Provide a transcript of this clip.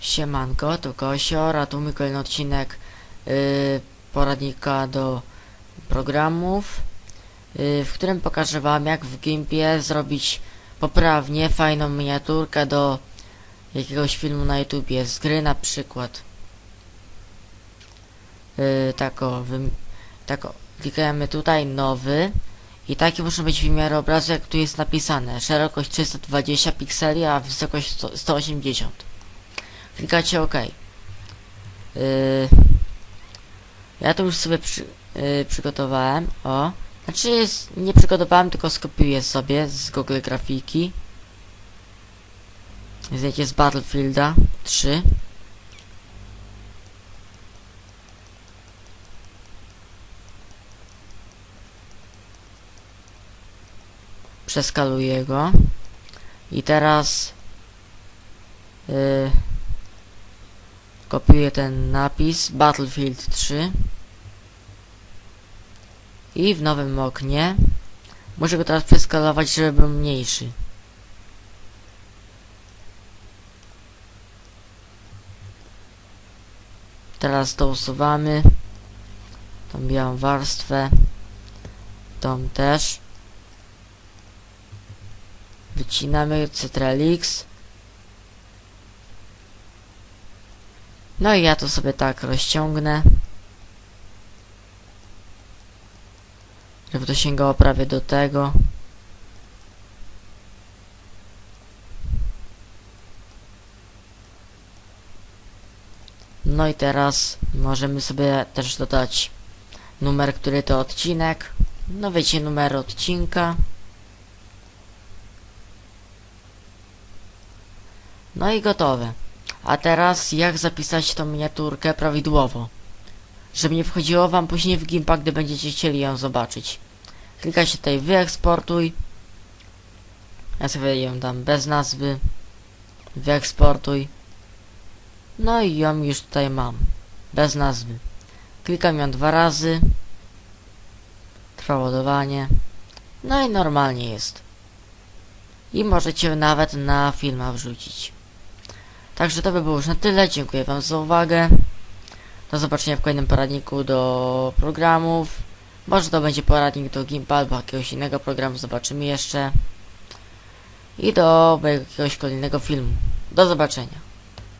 Siemanko, to tu mój kolejny odcinek y, poradnika do programów, y, w którym pokażę wam jak w Gimpie zrobić poprawnie fajną miniaturkę do jakiegoś filmu na YouTubie, z gry na przykład. Y, tak o, tak o, klikamy tutaj nowy. I taki muszą być wymiary obrazu jak tu jest napisane, szerokość 320 pikseli, a wysokość 100 180 klikacie OK. Yy, ja to już sobie przy, yy, przygotowałem. O. Znaczy jest, nie przygotowałem, tylko skopiuję sobie z Google Grafiki. Zdjęcie z Battlefielda 3. Przeskaluję go. I teraz yy, Kopiuję ten napis Battlefield 3 i w nowym oknie muszę go teraz przeskalować, żeby był mniejszy. Teraz to usuwamy. Tą białą warstwę. Tą też. Wycinamy Ctrl. No i ja to sobie tak rozciągnę. Żeby to sięgało prawie do tego. No i teraz możemy sobie też dodać numer, który to odcinek. No wiecie, numer odcinka. No i gotowe. A teraz jak zapisać tą miniaturkę prawidłowo? Żeby nie wchodziło wam później w gimpa, gdy będziecie chcieli ją zobaczyć. Klikacie tutaj wyeksportuj. Ja sobie ją dam bez nazwy. Wyeksportuj. No i ją już tutaj mam. Bez nazwy. Klikam ją dwa razy. Trwa ładowanie. No i normalnie jest. I możecie nawet na filma wrzucić. Także to by było już na tyle. Dziękuję Wam za uwagę. Do zobaczenia w kolejnym poradniku do programów. Może to będzie poradnik do Gimpa albo jakiegoś innego programu. Zobaczymy jeszcze. I do jakiegoś kolejnego filmu. Do zobaczenia.